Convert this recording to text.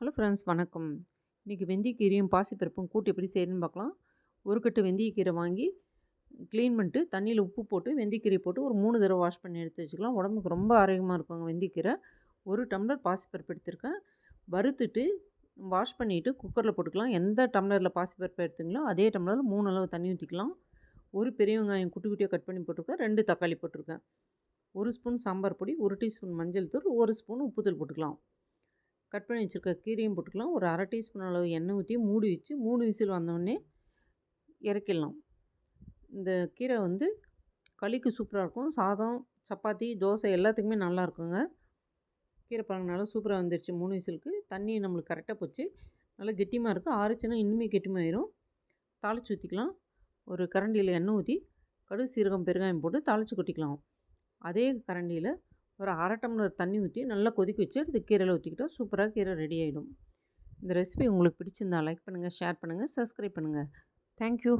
Hello friends வணக்கம். இன்றைக்கி வெந்தயக்கீரையும் பாசிப்பருப்பும் கூட்டு எப்படி செய்யணும்னு பார்க்கலாம். ஒரு கட்டு வெந்தயக்கீரை வாங்கி க்ளீன் பண்ணிட்டு தண்ணியில் உப்பு போட்டு வெந்தயக்கீரை போட்டு ஒரு மூணு தடவை வாஷ் பண்ணி எடுத்து வச்சுக்கலாம். உடம்புக்கு ரொம்ப ஆரோக்கியமாக இருக்குங்க வெந்தயக்கீரை. ஒரு டம்ளர் பாசிப்பருப்பு எடுத்திருக்கேன். வறுத்துட்டு வாஷ் பண்ணிவிட்டு குக்கரில் போட்டுக்கலாம். எந்த டம்ளரில் பாசிப்பருப்பு எடுத்தீங்களோ அதே டம்ளரில் மூணு அளவு தண்ணி ஊற்றிக்கலாம் ஒரு பெரிய வெங்காயம் குட்டி குட்டியாக கட் பண்ணி போட்டிருக்கேன். ரெண்டு தக்காளி போட்டிருக்கேன். ஒரு ஸ்பூன் சாம்பார் பொடி ஒரு டீஸ்பூன் மஞ்சள் தூள் ஒரு ஸ்பூன் உப்புத்தூள் போட்டுக்கலாம். கட் பண்ணி வச்சுருக்க கீரையும் போட்டுக்கலாம். ஒரு அரை டீஸ்பூன் அளவு எண்ணெய் ஊற்றி மூடி வச்சு மூணு விசில் வந்தோடனே இறக்கிடலாம். இந்த கீரை வந்து களிக்கு சூப்பராக இருக்கும். சாதம் சப்பாத்தி தோசை எல்லாத்துக்குமே நல்லா இருக்குங்க. கீரை பழங்கினாலும் சூப்பராக வந்துடுச்சு மூணு விசிலுக்கு. தண்ணி நம்மளுக்கு கரெக்டாக போச்சு. நல்லா கெட்டியமாக இருக்குது ஆறுச்சுன்னா இன்னுமே கெட்டிமாயிரும் தாளித்து ஊற்றிக்கலாம் ஒரு கரண்டியில் எண்ணெய் ஊற்றி கடுகு சீரகம் பெருங்காயம் போட்டு தாளித்து கொட்டிக்கலாம். அதே கரண்டியில் ஒரு அரை டம்ளர் தண்ணி ஊற்றி நல்லா கொதிக்க வச்சு எடுத்து கீரையில் ஊற்றிக்கிட்டால் சூப்பராக கீரை ரெடி ஆகிடும் இந்த ரெசிபி உங்களுக்கு பிடிச்சிருந்தா லைக் பண்ணுங்கள் ஷேர் பண்ணுங்கள் சப்ஸ்கிரைப் பண்ணுங்கள் தேங்க்யூ